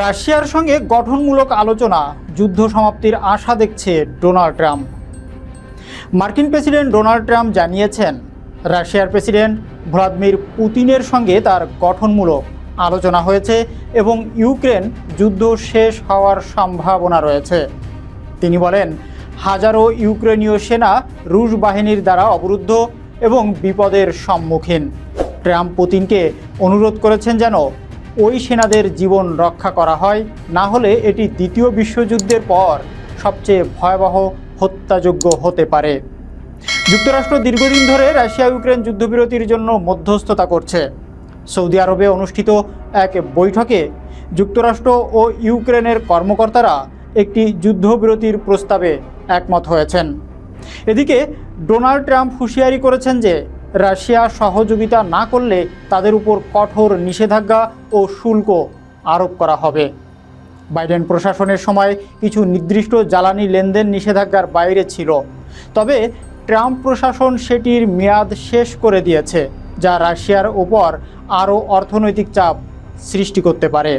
রাশিয়ার সঙ্গে গঠনমূলক আলোচনা, যুদ্ধ সমাপ্তির আশা দেখছে ডোনাল্ড ট্রাম্প। মার্কিন প্রেসিডেন্ট ডোনাল্ড ট্রাম্প জানিয়েছেন, রাশিয়ার প্রেসিডেন্ট ভ্লাদিমির পুতিনের সঙ্গে তার গঠনমূলক আলোচনা হয়েছে এবং ইউক্রেন যুদ্ধ শেষ হওয়ার সম্ভাবনা রয়েছে। তিনি বলেন, হাজারো ইউক্রেনীয় সেনা রুশ বাহিনীর দ্বারা অবরুদ্ধ এবং বিপদের সম্মুখীন। ট্রাম্প পুতিনকে অনুরোধ করেছেন যেন ওই সেনাদের জীবন রক্ষা করা হয়। না হলে এটি দ্বিতীয় বিশ্বযুদ্ধের পর সবচেয়ে ভয়াবহ হত্যাযোগ্য হতে পারে। যুক্তরাষ্ট্র দীর্ঘদিন ধরে রাশিয়া ইউক্রেন যুদ্ধবিরতির জন্য মধ্যস্থতা করছে। সৌদি আরবে অনুষ্ঠিত এক বৈঠকে যুক্তরাষ্ট্র ও ইউক্রেনের কর্মকর্তারা একটি যুদ্ধবিরতির প্রস্তাবে একমত হয়েছেন। এদিকে ডোনাল্ড ট্রাম্প হুঁশিয়ারি করেছেন যে রাশিয়া সহযোগিতা না করলে তাদের উপর কঠোর নিষেধাজ্ঞা ও শুল্ক আরোপ করা হবে। বাইডেন প্রশাসনের সময় কিছু নির্দিষ্ট জ্বালানি লেনদেন নিষেধাজ্ঞার বাইরে ছিল। তবে ট্রাম্প প্রশাসন সেটির মেয়াদ শেষ করে দিয়েছে, যা রাশিয়ার ওপর আরও অর্থনৈতিক চাপ সৃষ্টি করতে পারে।